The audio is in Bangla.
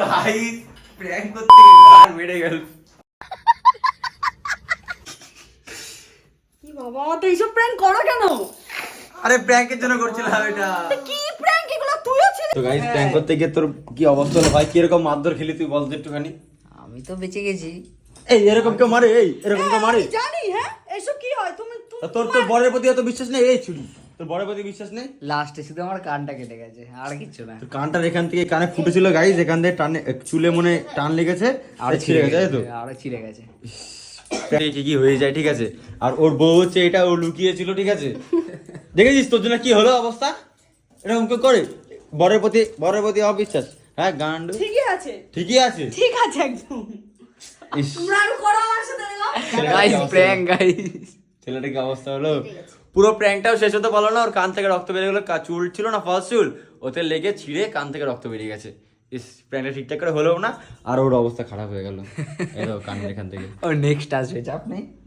গাইস প্র্যাঙ্ক করতে গিয়ে গান বেড়ে গেল। কি বাবা তো এইসব প্র্যাঙ্ক করো কেন? আরে প্র্যাঙ্কের জন্য করছিলাম এটা। কি প্র্যাঙ্ক এগুলো তুইও ছিলি তো গাইস প্র্যাঙ্ক করতে গিয়ে তোর কি অবস্থা হলো? ভাই কি এরকম মারধর খেলি তুই? বলতে একটুখানি। আমি তো বেঁচে গেছি। এই এরকম কেউ মারে? এই এরকম কেউ মারে? আমি জানি হ্যাঁ। এসব কি হয়? তুমি তা তোর তোর বরের প্রতি এত বিশ্বাস নেই? এই ছুরি তোর বরের প্রতি বিশ্বাস নেই? লাস্টে শুধু আমার কানটা কেটে গেছে আর কিচ্ছু না। তোর কানটার এখান থেকে কানে ফুটেছিল গাইস এখান থেকে টানে চুলে মনে টান লেগেছে আর ছিঁড়ে গেছে তাই তো? আরও ছিঁড়ে গেছে। কি কি হয়ে যায় ঠিক আছে? আর ওর বউ হচ্ছে এটা ও লুকিয়েছিল ঠিক আছে? দেখেছিস তোর জন্য কি হলো অবস্থা? এরকম কেউ করে? বরের প্রতি বরের প্রতি অবিশ্বাস। হ্যাঁ গান ঠিকই আছে। ঠিকই আছে? ঠিক আছে একদম। ইস। তোমরা আরও করো আমার সাথে গাইস প্র্যাঙ্ক গাইস ছেলেটার কি অবস্থা হলো? পুরো প্র্যাঙ্কটাও শেষ হতে পারল না ওর কান থেকে রক্ত বেরিয়ে গেলো। কা- চুল ছিল না ফার্স্ট চুল। ওতে লেগে ছিঁড়ে কান থেকে রক্ত বেরিয়ে গেছে। ইস প্র্যাঙ্কটা ঠিকঠাক করে হলো না আর ওর অবস্থা খারাপ হয়ে গেল। এই কানের এখান থেকে। ও নেক্সট আসবে চাপ নেই।